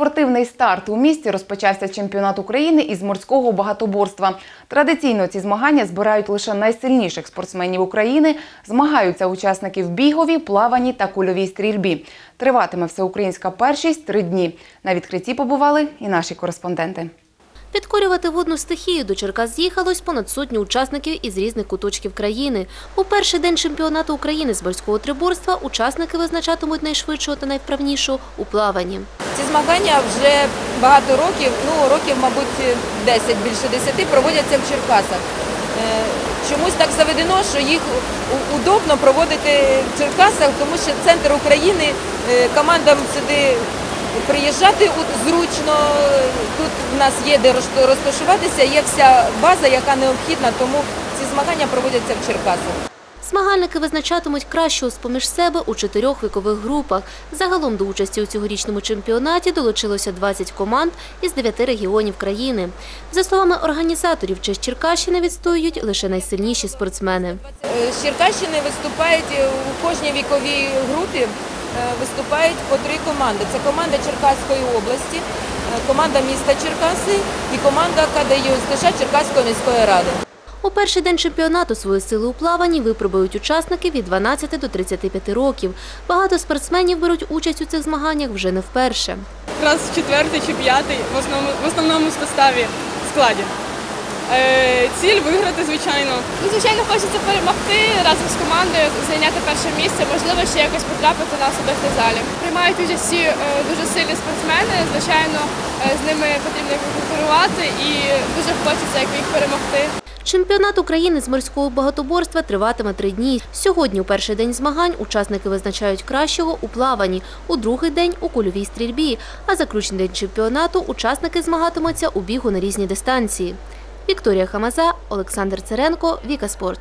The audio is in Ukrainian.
Спортивний старт у місті розпочався чемпіонат України із морського багатоборства. Традиційно ці змагання збирають лише найсильніших спортсменів України. Змагаються учасники в бігові, плаванні та кульовій стрільбі. Триватиме всеукраїнська першість три дні. На відкритті побували і наші кореспонденти. Підкорювати водну стихію до Черкас з'їхалось понад сотню учасників із різних куточків країни. У перший день чемпіонату України з морського триборства учасники визначатимуть найшвидшого та найвправнішого у плаванні. Ці змагання вже багато років, ну років, мабуть, 10, більше 10, проводяться в Черкасах. Е, Чомусь так заведено, що їх удобно проводити в Черкасах, тому що центр України е, командам сюди приїжджати у- зручно. Тут в нас є де розташуватися, є вся база, яка необхідна, тому ці змагання проводяться в Черкасах. Змагальники визначатимуть кращого з-поміж себе у чотирьох вікових групах. Загалом до участі у цьогорічному чемпіонаті долучилося 20 команд із 9 регіонів країни. За словами організаторів, честь Черкащини відстоюють лише найсильніші спортсмени. Е, З Черкащини виступають у кожній віковій групі. Е, Виступають по три команди. Це команда Черкаської області, е, команда міста Черкаси і команда КДЮСТШ Черкаської міської ради. У перший день чемпіонату свої сили у плаванні випробують учасники від 12 до 35 років. Багато спортсменів беруть участь у цих змаганнях вже не вперше. якраз четвертий чи п'ятий в основному, в основному составі складі. Е, ціль виграти, звичайно. Ну, звичайно, хочеться перемогти разом з командою, зайняти перше місце, можливо, ще якось потрапити на особистий залі. Приймають участь всі е, дуже сильні спортсмени. Звичайно, е, з ними потрібно конкурувати і дуже хочеться як їх перемогти. Чемпіонат України з морського багатоборства триватиме три дні. Сьогодні, у перший день змагань, учасники визначають кращого у плаванні, у другий день у кульовій стрільбі. А заключний день чемпіонату учасники змагатимуться у бігу на різні дистанції. Вікторія Хамаза, Олександр Церенко, Віка Спорт.